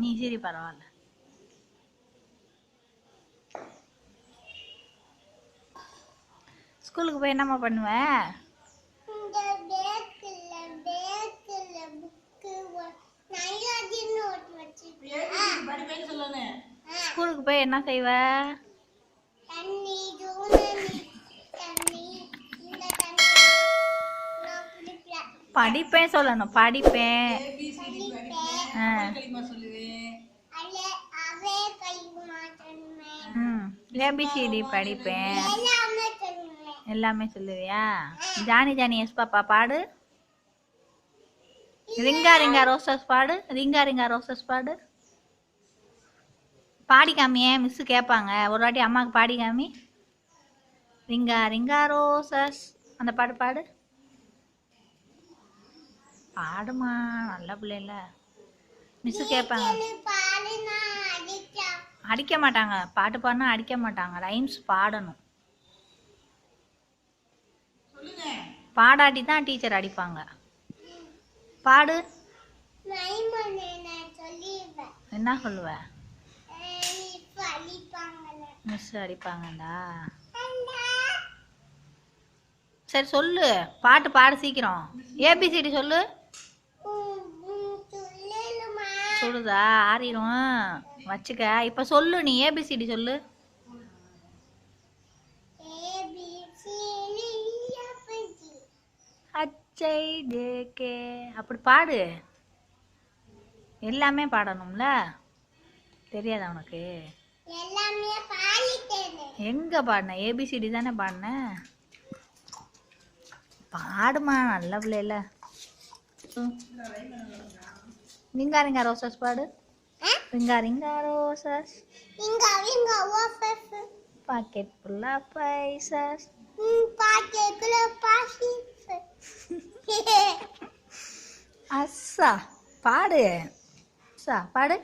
நீ சரி பரவாயில்ல. ஸ்கூலுக்கு போய் என்னம்மா பண்ணுவ? ஸ்கூலுக்கு போய் என்ன செய்வ? தண்ணி ஜூனி தண்ணி இந்த தண்ணி. நான் குடிப்பேன். படிப்பேன் சொல்லணும் படிப்பேன். ஏபிசிடி படிப்பேன். எல்லாமே சொல்லுவியா? ஜானி ஜானி எஸ் பாப்பா பாடு. ரிங்கா ரிங்கா ரோசஸ் பாடு. ரிங்கா ரிங்கா ரோசஸ் பாடு. பாடி காமியே மிஸ்ஸு கேட்பாங்க. ஒரு வாட்டி அம்மாவுக்கு பாடி காமி ரிங்கா ரிங்கா ரோசஸ். அந்த பாடு பாடு. பாடுமா நல்ல பிள்ளைல. மிஸ்ஸு கேட்பாங்க அடிக்க மாட்டாங்க. பாட்டு பாடினா அடிக்க மாட்டாங்க. ரைம்ஸ் பாடணும். பாடாட்டி தான் டீச்சர் அடிப்பாங்க. பாடு. என்ன சொல்லுவ? மிஸ் அடிப்பாங்கடா. சரி சொல்லு. பாட்டு பாடு சீக்கிரம். ஏபிசிடி சொல்லு. சொல்லலுமா சொல்லுதா? ஆறிடும் வச்சுக்க. இப்போ சொல்லு நீ ஏபிசிடி சொல்லு. அச்சை ஜேகே. அப்படி பாடு. எல்லாமே பாடணும்ல? தெரியாதா உனக்கு? எங்க பாடின? ஏபிசிடி தானே பாடின? பாடுமா நல்ல பிள்ளைல. ரிங்கா ரிங்கா ரோசஸ் பாடு ரிங்கா ரிங்கா ரோசஸ் இங்க இங்க ஓஃபஸ் பாக்கெட் ஃபுல்லா பைசஸ் பாக்கெட்ல பாசி அஸ்ஸா பாடு அஸ்ஸா பாடு